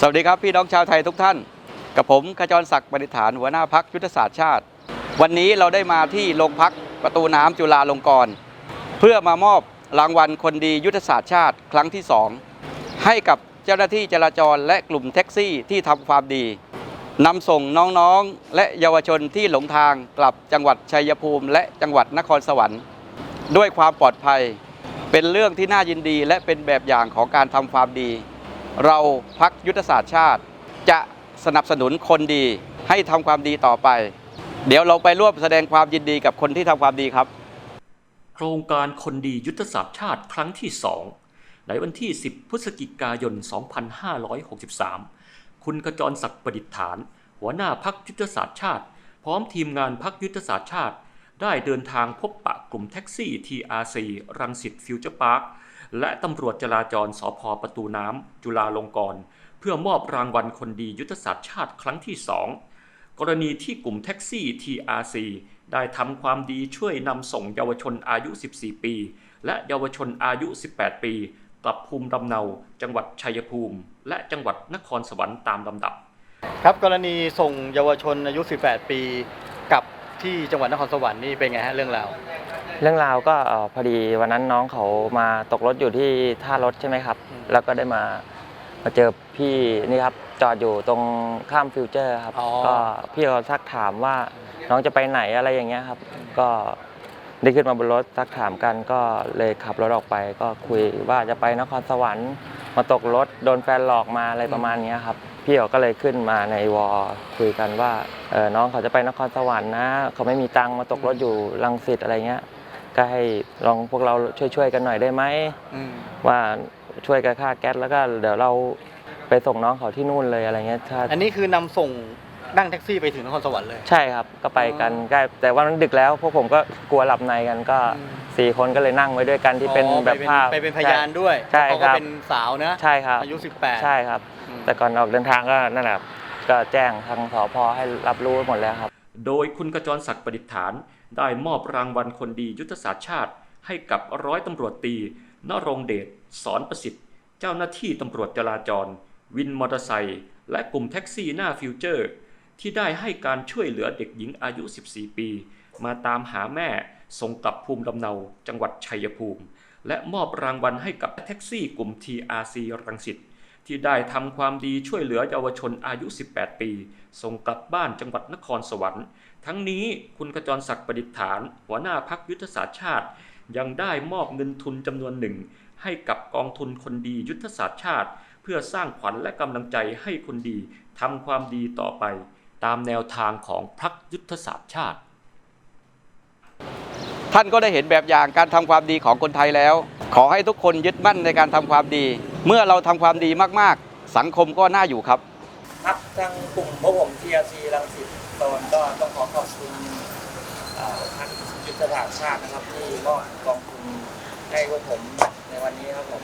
สวัสดีครับพี่น้องชาวไทยทุกท่าน กับผมขจรศักดิ์บริฐานหัวหน้าพักยุทธศาสตร์ชาติ วันนี้เราได้มาที่โรงพักประตูน้ำจุฬาลงกรณ์เพื่อมามอบรางวัลคนดียุทธศาสตร์ชาติครั้งที่ 2 ให้กับเจ้าหน้าที่จราจรและกลุ่มแท็กซี่ที่ทำความดีนำส่งน้องๆ และเยาวชนที่หลงทางกลับจังหวัดชัยภูมิ และจังหวัดนครสวรรค์ ด้วยความปลอดภัย เป็นเรื่องที่น่ายินดีและเป็นแบบอย่างของการทำความดี เราพักยุทธศาสตร์ชาติ จะสนับสนุนคนดีให้ทำความดีต่อไป เดี๋ยวเราไปร่วมแสดงความยินดีกับคนที่ทำความดีครับ โครงการคนดียุทธศาสตร์ชาติครั้งที่2ในวันที่ 10 พฤศจิกายน 2563 คุณกระจรศักดิ์ประดิษฐาน หัวหน้าพักยุทธศาสตร์ชาติ พร้อมทีมงานพักยุทธศาสตร์ชาติ ได้เดินทางพบปะกลุ่มแท็กซี่ TRC รังสิตฟิวเจอร์พาร์ค และตำรวจจราจรสพประตูน้ำจุฬาลงกรณ์เพื่อมอบรางวัลคนดียุทธศาสตร์ชาติครั้งที่2กรณีที่กลุ่มแท็กซี่ TRC ได้ทำความดีช่วยนำส่งเยาวชนอายุ 14 ปี และเยาวชนอายุ 18 ปี กลับภูมิลำเนา จังหวัดชัยภูมิ และจังหวัดนครสวรรค์ตามลำดับ ครับกรณีส่งเยาวชนอายุ 18 ปีกลับที่จังหวัดนครสวรรค์นี่เป็นไงฮะเรื่องราว เรื่องราวก็เอ่อพอดีวันนั้นน้องเขามาตกรถอยู่ที่ท่ารถใช่ไหมครับอืมแล้วก็ได้มามาเจอพี่นี่ครับจอดอยู่ตรงข้ามฟิวเจอร์ครับอ๋อก็พี่เขาทักถามว่าน้องจะไปไหนอะไรอย่างเงี้ยครับ ก็ได้ขึ้นมาบนรถทักถามกันก็เลยขับรถออกไป ก็คุยว่าจะไปนครสวรรค์มาตกรถโดนแฟนหลอกมาอะไรประมาณเนี้ยครับพี่เขาก็เลยขึ้นมาในวอลคุยกันว่าเออน้องเขาจะไปนครสวรรค์นะ เขาไม่มีตังค์มาตกรถอยู่ลังสิตอะไรเงี้ย ก็ให้ลองพวกเราช่วยๆกันหน่อยได้ไหมอืมว่าช่วยกันค่าแก๊สแล้วก็เดี๋ยวเราไปส่งน้องเขาที่นู่นเลยอะไรเงี้ยถ้าอันนี้คือนำส่งนั่งแท็กซี่ไปถึงนครสวรรค์เลย ใช่ครับ ก็ไปกันอ๋อใกล้แต่ว่ามันดึกแล้วพวกผมก็กลัวหลับในกันก็อืมสี่คนก็เลยนั่งไว้ด้วยกันที่เป็นอ๋อแบบไปภาพไปเป็นพยานด้วยใช่เขาคก็รับเป็นสาวนะใช่ครับอายุ 18 ใช่ครับอืมแต่ก่อนออกเดินทางก็นั่นแหละก็แจ้งทางสพให้รับรู้หมดแล้วครับ โดยคุณกระจรศักดิ์ประดิษฐาน ได้มอบรางวัลคนดียุทธศาสตร์ชาติ ให้กับร้อยตำรวจตีนรงเดชสอนประสิทธิ์ เจ้าหน้าที่ตำรวจจราจร วินมอเตอร์ไซค์และกลุ่มแท็กซี่หน้าฟิวเจอร์ ที่ได้ให้การช่วยเหลือเด็กหญิงอายุ 14 ปี มาตามหาแม่ส่งกลับภูมิลำเนาจังหวัดชัยภูมิ และมอบรางวัลให้กับแท็กซี่กลุ่ม TRC รังสิต ที่ได้ทำความดีช่วยเหลือเยาวชนอายุ 18 ปี ส่งกลับบ้านจังหวัดนครสวรรค์ ทั้งนี้คุณกระจรศักดิ์ประดิษฐาน หัวหน้าพักยุทธศาสตร์ชาติ ยังได้มอบเงินทุนจำนวนหนึ่ง ให้กับกองทุนคนดียุทธศาสตร์ชาติ เพื่อสร้างขวัญและกำลังใจให้คนดีทำความดีต่อไป ตามแนวทางของพักยุทธศาสตร์ชาติ ท่านก็ได้เห็นแบบอย่างการทำความดีของคนไทยแล้ว ขอให้ทุกคนยึดมั่นในการทำความดี เมื่อเราทำความดีมากๆ สังคมก็น่าอยู่ครับครับทางกลุ่มพวกผม TRC รังสิตตะวันก็ต้องขอขอบคุณเอ่อทางยุทธศาสตร์ชาตินะครับที่มอบกองทุนให้พวกผมในวันนี้ครับผม